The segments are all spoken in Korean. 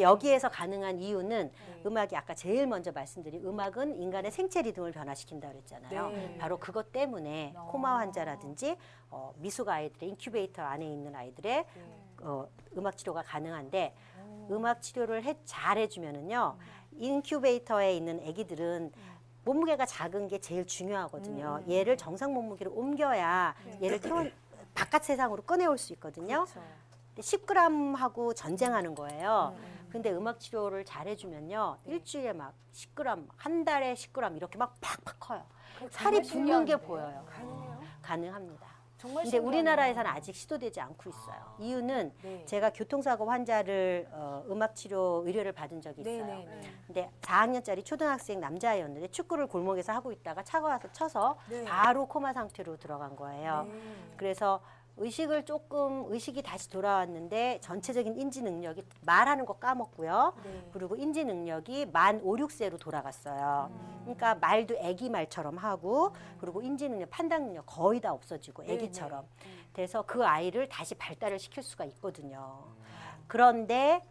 그래서 여기에서 가능한 이유는 음악이 아까 제일 먼저 말씀드린 음악은 인간의 생체 리듬을 변화시킨다 그랬잖아요. 네. 바로 그것 때문에 어. 코마 환자라든지 어, 미숙 아이들의 인큐베이터 안에 있는 아이들의 네. 어, 음악 치료가 가능한데 음악 치료를 해, 잘 해주면은요 인큐베이터에 있는 아기들은 몸무게가 작은 게 제일 중요하거든요. 얘를 정상 몸무게로 옮겨야 얘를 태워 바깥 세상으로 꺼내올 수 있거든요. 그렇죠. 10g하고 전쟁하는 거예요. 음. 근데 음악 치료를 잘 해주면요 일주일에 막 10g, 한 달에 10g 이렇게 막 팍팍 커요. 살이 붙는 게 보여요. 가능해요? 가능합니다. 정말 근데 신기하네요. 우리나라에서는 아직 시도되지 않고 있어요. 이유는 네. 제가 교통사고 환자를 어, 음악 치료 의뢰를 받은 적이 네, 있어요. 네, 네. 근데 4학년짜리 초등학생 남자아이였는데 축구를 골목에서 하고 있다가 차가 와서 쳐서 네. 바로 코마 상태로 들어간 거예요. 네. 그래서 의식을 조금 의식이 다시 돌아왔는데 전체적인 인지 능력이 말하는 거 까먹고요. 네. 그리고 인지 능력이 만 5, 6세로 돌아갔어요. 음. 그러니까 말도 애기 말처럼 하고 그리고 인지 능력, 판단 능력 거의 다 없어지고 네, 애기처럼. 네. 그래서 그 아이를 다시 발달을 시킬 수가 있거든요. 그런데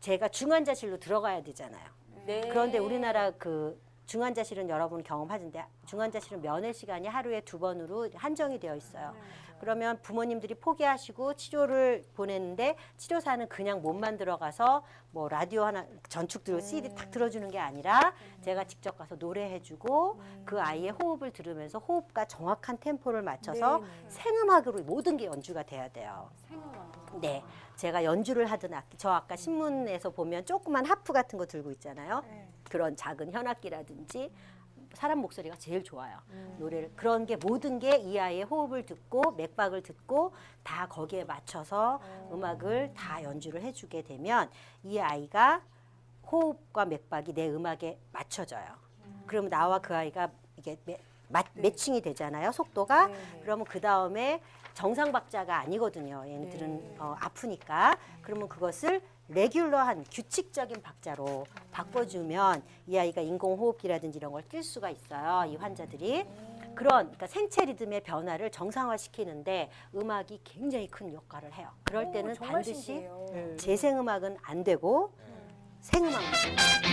제가 중환자실로 들어가야 되잖아요. 네. 그런데 우리나라 그 중환자실은 여러분 경험하신데 중환자실은 면회 시간이 하루에 두 번으로 한정이 되어 있어요. 그러면 부모님들이 포기하시고 치료를 보내는데 치료사는 그냥 몸만 들어가서 뭐 라디오 하나 전축 들고 CD 탁 들어주는 게 아니라 제가 직접 가서 노래해주고 그 아이의 호흡을 들으면서 호흡과 정확한 템포를 맞춰서 네, 네. 생음악으로 모든 게 연주가 돼야 돼요. 네, 제가 연주를 하던 악기, 저 아까 신문에서 보면 조그만 하프 같은 거 들고 있잖아요. 그런 작은 현악기라든지 사람 목소리가 제일 좋아요. 노래를 그런 게 모든 게 이 아이의 호흡을 듣고 맥박을 듣고 다 거기에 맞춰서 음악을 다 연주를 해주게 되면 이 아이가 호흡과 맥박이 내 음악에 맞춰져요. 그러면 나와 그 아이가 이게 매, 마, 매칭이 되잖아요. 속도가. 네, 네. 그러면 그 다음에 정상 박자가 아니거든요. 얘네들은 네. 어, 아프니까. 그러면 그것을 레귤러한 규칙적인 박자로 바꿔주면 이 아이가 인공호흡기라든지 이런 걸 뛸 수가 있어요. 이 환자들이. 그런 그러니까 생체 리듬의 변화를 정상화시키는데 음악이 굉장히 큰 역할을 해요. 그럴 오, 때는 반드시 신기해요. 음, 재생음악은 안 되고 생음악만.